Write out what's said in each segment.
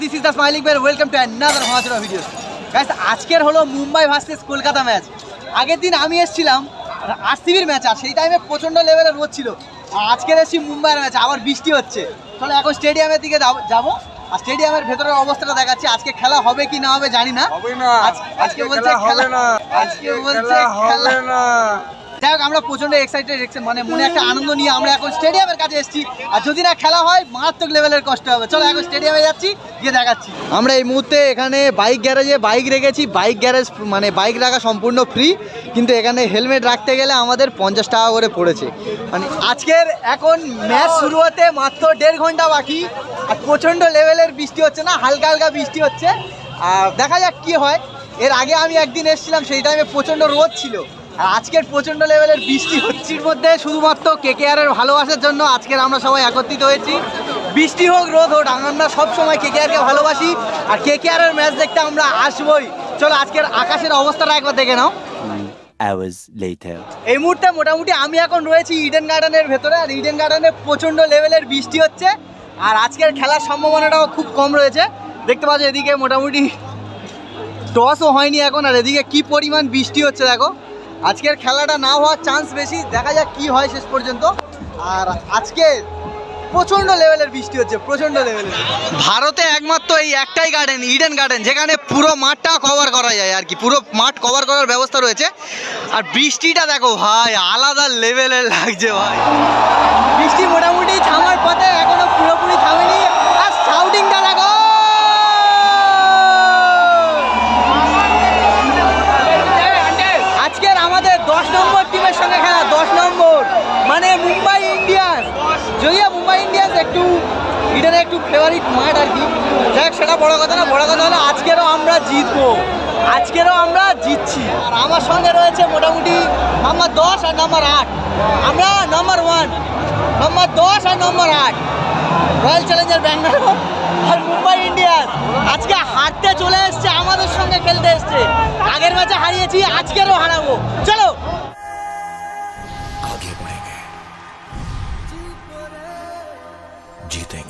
This is the smiling bell welcome to another মহাচরা video guys আজকের হলো Mumbai versus Kolkata match আগের দিন আমি এসেছিলাম আরসিবির ম্যাচ আর সেই টাইমে প্রচণ্ড লেভেলের রোদ ছিল। আর আজকের এসেছি মুম্বাইয়ের ম্যাচ আবার বৃষ্টি হচ্ছে। চলো এখন স্টেডিয়ামের দিকে যাব- আর স্টেডিয়ামের ভেতরের অবস্থাটা দেখাচ্ছি আজকে খেলা হবে কি না হবে জানি না। আজকে বলছে খেলা আজকে বলছে খেলা হবে না। যাই হোক আমরা প্রচণ্ড এক্সাইটেড মানে মনে একটা আনন্দ নিয়ে আমরা এখন স্টেডিয়ামের কাছে এসেছি। আর যদি না খেলা হয় মারাত্মক লেভেলের কষ্ট হবে। চলো এখন স্টেডিয়ামে যাচ্ছি গিয়ে দেখাচ্ছি। আমরা এই মুহূর্তে এখানে বাইক গ্যারেজে বাইক রেখেছি। বাইক গ্যারেজ মানে বাইক রাখা সম্পূর্ণ ফ্রি কিন্তু এখানে হেলমেট রাখতে গেলে আমাদের পঞ্চাশ টাকা করে পড়েছে। মানে আজকের এখন ম্যাচ শুরু হতে মাত্র দেড় ঘণ্টা বাকি। আর প্রচণ্ড লেভেলের বৃষ্টি হচ্ছে না হালকা হালকা বৃষ্টি হচ্ছে। আর দেখা যাক কি হয়। এর আগে আমি একদিন এসেছিলাম সেই টাইমে প্রচণ্ড রোদ ছিল। আজকের প্রচণ্ড লেভেলের বৃষ্টি হচ্ছির মধ্যে শুধুমাত্র কেকেআরের ভালোবাসার জন্য আজকের আমরা সবাই একত্রিত হয়েছি। বৃষ্টি হোক রোদ হোক আমরা সব সময় কেকেআরকে ভালোবাসি। আর কেকেআরের ম্যাচ দেখতে আমরা আসবই। চলো আজকের আকাশের অবস্থাটা একবার দেখে নাও। Hours later. এই মুহূর্তে মোটামুটি আমি এখন রয়েছি ইডেন গার্ডেনের ভেতরে আর ইডেন গার্ডেনে প্রচণ্ড লেভেলের বৃষ্টি হচ্ছে। আর আজকের খেলার সম্ভাবনাটাও খুব কম রয়েছে। দেখতে পাচ্ছ এদিকে মোটামুটি টসও হয়নি এখন আর এদিকে কি পরিমাণ বৃষ্টি হচ্ছে দেখো। আজকের খেলাটা না হওয়ার চান্স বেশি। দেখা যাক কি হয় শেষ পর্যন্ত। আর আজকে প্রচণ্ড লেভেলের বৃষ্টি হচ্ছে প্রচণ্ড লেভেলের ভারতে একমাত্র এই একটাই গার্ডেন ইডেন গার্ডেন যেখানে পুরো মাঠটা কভার করা যায় আর কি। পুরো মাঠ কভার করার ব্যবস্থা রয়েছে। আর বৃষ্টিটা দেখো ভাই আলাদা লেভেলের লাগছে ভাই। বৃষ্টি মোটামুটি থামার পথে এখনও পুরোপুরি থামেনি। ফেভারিট মাঠ আর কি। যাই হোক সেটা বড় কথা না, বড় কথা হলো আজকেরও আমরা জিতবো। আজকেরও আমরা জিতছি। আর আমার সঙ্গে রয়েছে মোটামুটি নাম্বার দশ আর নাম্বার আট। আমরা নাম্বার ওয়ান নাম্বার দশ আর নম্বর আট। রয়্যাল চ্যালেঞ্জার ব্যাঙ্গালোর আর মুম্বাই ইন্ডিয়ান্স আজকে হারতে চলে এসছে, আমাদের সঙ্গে খেলতে এসছে। আগের ম্যাচে হারিয়েছি, আজকেরও হারাবো। চলো। आगे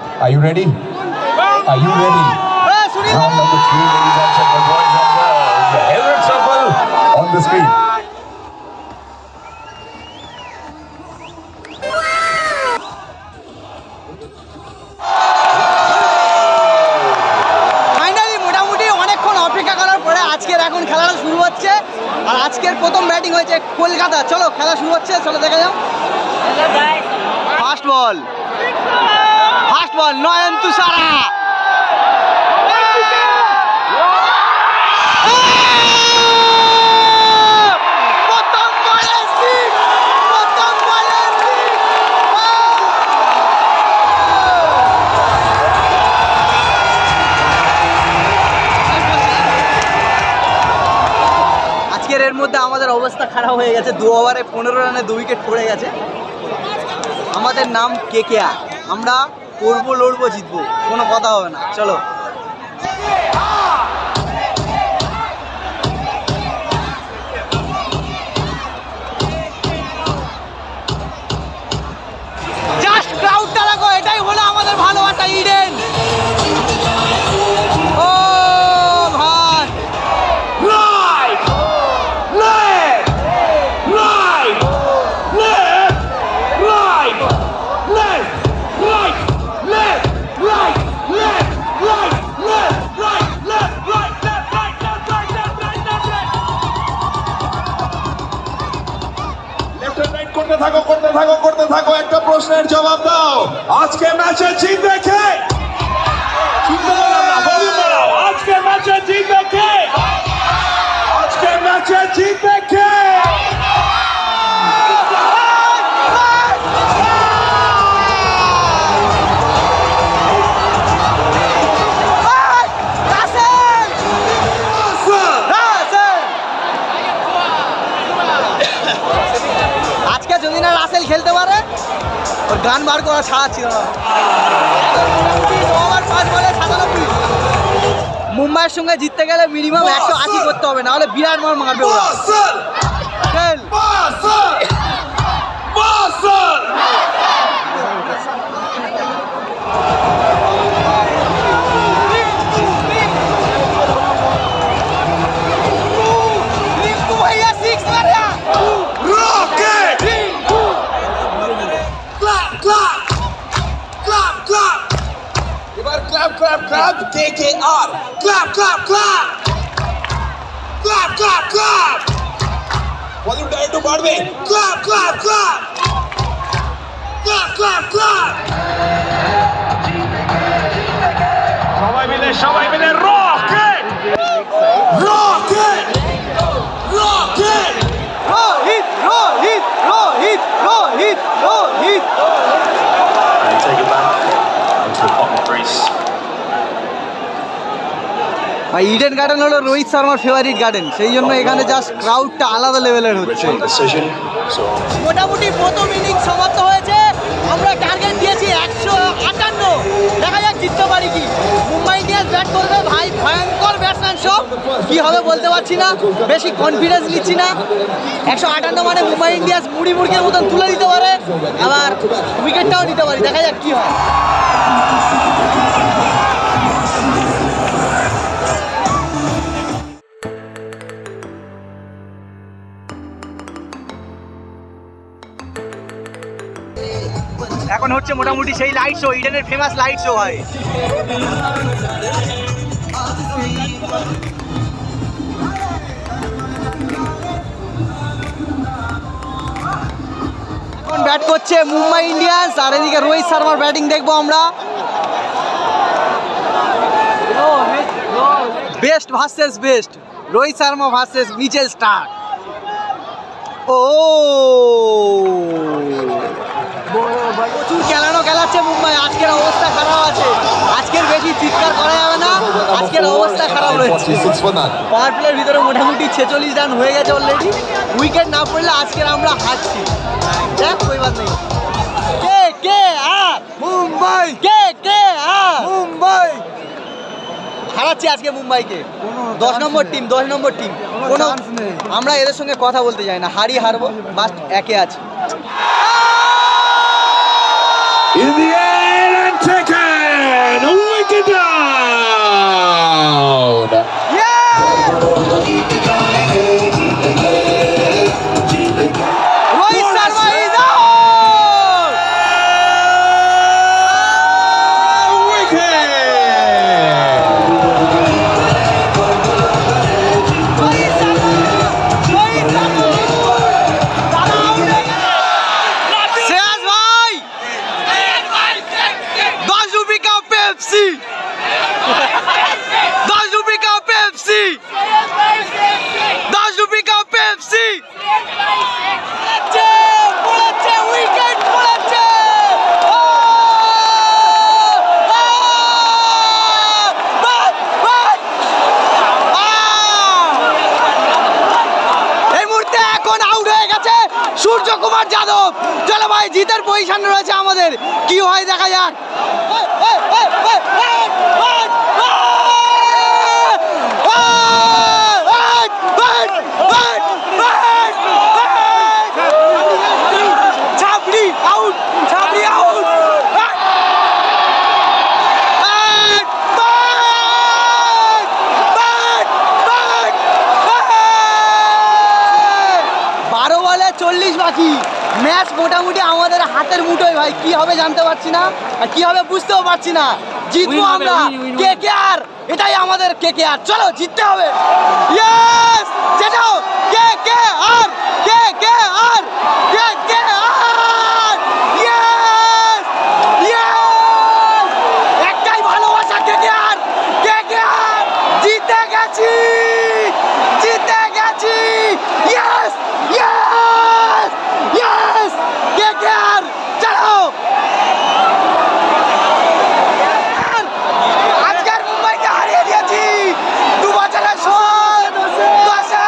Are you ready? Are you ready? Round number three, ladies and gentlemen, boys and girls. Helmet shuffle on the screen. আজকের এখন কলকাতা চলো খেলা শুরু হচ্ছে চলো দেখা যাও ফার্স্ট বল বল নয়ন তুষারা এর মধ্যে আমাদের অবস্থা খারাপ হয়ে গেছে, দু ওভারে পনেরো রানে দু উইকেট পড়ে গেছে। আমাদের নাম কে আমরা করব লড়বো জিতবো কোনো কথা হবে না। চলো। করতে থাকো করতে থাকো করতে থাকো, একটা প্রশ্নের জবাব দাও। আজকে ম্যাচে জিতবে দেখে ভলিউম আজকে ম্যাচে জিতবে কে? আজকে ম্যাচে জিতবে কে? গান বার করা সাহায্য ছিল না মোটামুটি ন ওভার পাঁচ বলে সাতানব্বই। মুম্বাইয়ের সঙ্গে জিততে গেলে মিনিমাম একশো আশি করতে হবে নাহলে বিরাট মার মারবে ওরা। clap, clap, KKR. Clap, clap, clap. Clap, clap, clap. What you dare to Broadway. Clap, clap, clap. Clap, clap, clap. সবাই মিলে সবাই মিলে ইডেন গার্ডেন হলো রোহিত শর্মার ফেভারিট গার্ডেন সেই জন্য এখানে জাস্ট ক্রাউডটা আলাদা লেভেলের হচ্ছে। মোটামুটি প্রথম ইনিংস সমাপ্ত হয়েছে। আমরা টার্গেট দিয়েছি একশো আটান্ন। দেখা যাক জিততে পারি কি। মুম্বাই ইন্ডিয়ান্স ব্যাট করবে। ভাই ভয়ঙ্কর ব্যাটসম্যান সব। কি হবে বলতে পারছি না। বেশি কনফিডেন্স নিচ্ছি না। একশো আটান্ন মানে মুম্বাই ইন্ডিয়ান্স মুড়ি মুড়ির মতন তুলে দিতে পারে। আবার উইকেটটাও নিতে পারি। দেখা যাক কি হয়। এখন হচ্ছে মোটামুটি সেই লাইট শো ইডেনের ফেমাস লাইট শো হয়। এখন ব্যাট করছে মুম্বাই ইন্ডিয়ান্স, আর এদিকে রোহিত শর্মার ব্যাটিং দেখব আমরা। Best versus best Rohit Sharma versus Mitchell Starc ও! প্রচুর খেলানো খেলাচ্ছে মুম্বাই। আজকের অবস্থা খারাপ আছে। আজকের বেশি চিৎকার করা যাবে না। আজকের অবস্থা খারাপ রয়েছে। পাওয়ার প্লের ভিতরে মোটামুটি ছেচল্লিশ রান হয়ে গেছে অলরেডি উইকেট না পড়লে আজকের আমরা হারছি। দেখ কই বাদ নেই। কে কে আর? মুম্বাই। কে কে আর? মুম্বাই। হারাচ্ছি আজকে মুম্বাইকে। দশ নম্বর টিম দশ নম্বর টিম কোনো আমরা এদের সঙ্গে কথা বলতে যাই না। হারি হারবো বাস একে আছে। In the air and taken! Wicket down! জিতার পজিশন রয়েছে আমাদের কি হয় দেখা যাক বারো চল্লিশ বাকি ম্যাচ মোটামুটি আমাদের হাতের মুঠোয় ভাই। কি হবে জানতে পারছি না আর কি হবে বুঝতেও পারছি না। জিতবো আমরা। কে কে আর এটাই আমাদের কে কে আর চলো জিততে হবে। ইয়েস যেটাও কে K R K K R K K আর ইয়েস ইয়েস একটাই ভালোবাসা কে কে আর কে কে আর জিতে গেছি জিতে গেছি yes yes yes K K R চলো আজকের মুম্বাইকে হারিয়ে দিয়েছি দু বছরের শোধ দশে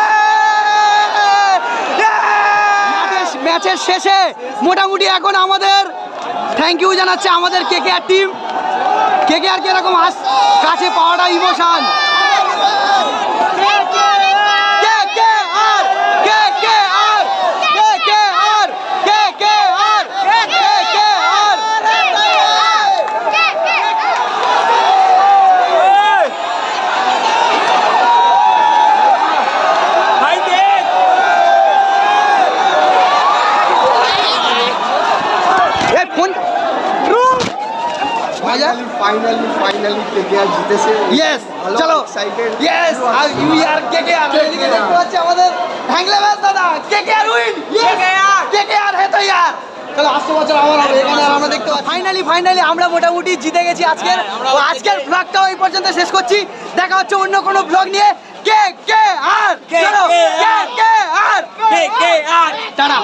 ম্যাচের শেষে মোটামুটি এখন আমাদের থ্যাংক ইউ জানাচ্ছে আমাদের কে টিম কে কে আর কি এরকম আস কাছে পাওয়াটা emotion K K R K K R K K R K K R K K R এ phone finally finally finally KKR জিতেছে ইয়েস চলো। excited. ইয়েস আর ইউ আর আর এদিকে দেখতে পাচ্ছি আমাদের দাদা। আর উইন আর হে তো ইয়ার চলো আসতে বছর হবে এখানে আমরা দেখতে পাচ্ছি ফাইনালি ফাইনালি আমরা মোটামুটি জিতে গেছি আজকের। আজকের ব্লগটাও এই পর্যন্ত শেষ করছি। দেখা হচ্ছে অন্য কোনো ব্লগ নিয়ে। কে K R K K R K K আর টাটা